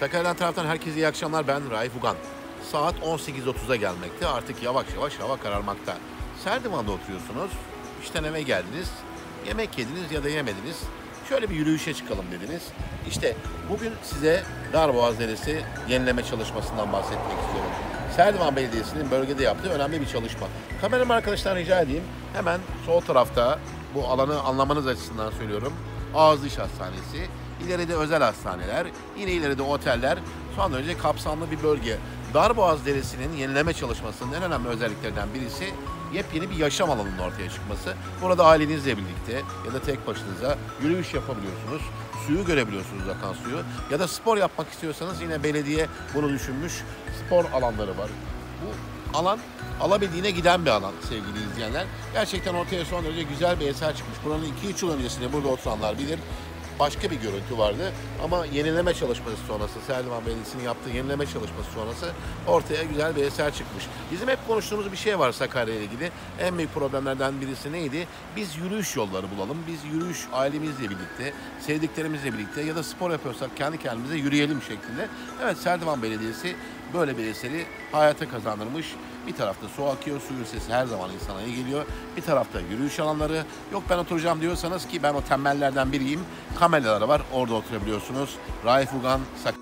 Sakarya'dan taraftan herkese iyi akşamlar. Ben Raif Ugan. Saat 18.30'a gelmekte. Artık yavaş yavaş hava kararmakta. Serdivan'da oturuyorsunuz. İşten eve geldiniz. Yemek yediniz ya da yemediniz. Şöyle bir yürüyüşe çıkalım dediniz. İşte bugün size Darboğaz Deresi yenileme çalışmasından bahsetmek istiyorum. Serdivan Belediyesi'nin bölgede yaptığı önemli bir çalışma. Kameraman arkadaşlar rica edeyim. Hemen sol tarafta bu alanı anlamanız açısından söylüyorum. Ağız Diş Hastanesi, ileride özel hastaneler, yine ileride oteller, son derece kapsamlı bir bölge. Darboğaz Deresi'nin yenileme çalışmasının en önemli özelliklerinden birisi yepyeni bir yaşam alanının ortaya çıkması. Burada ailenizle birlikte ya da tek başınıza yürüyüş yapabiliyorsunuz. Suyu görebiliyorsunuz akan suyu. Ya da spor yapmak istiyorsanız yine belediye bunu düşünmüş. Spor alanları var. Bu alan alabildiğine giden bir alan sevgili izleyenler. Gerçekten ortaya son derece güzel bir eser çıkmış. Buranın 2-3 yıl öncesinde burada oturanlar bilir. Başka bir görüntü vardı ama yenileme çalışması sonrası, Serdivan Belediyesi'nin yaptığı yenileme çalışması sonrası ortaya güzel bir eser çıkmış. Bizim hep konuştuğumuz bir şey var Sakarya ile ilgili. En büyük problemlerden birisi neydi? Biz yürüyüş yolları bulalım. Biz yürüyüş ailemizle birlikte, sevdiklerimizle birlikte ya da spor yapıyorsak kendi kendimize yürüyelim şeklinde. Evet Serdivan Belediyesi böyle bir eseri hayata kazandırmış. Bir tarafta su akıyor, suyun sesi her zaman insana iyi geliyor. Bir tarafta yürüyüş alanları. Yok ben oturacağım diyorsanız ki ben o tembellerden biriyim. Kameraları var, orada oturabiliyorsunuz. Raif Ugan, Sak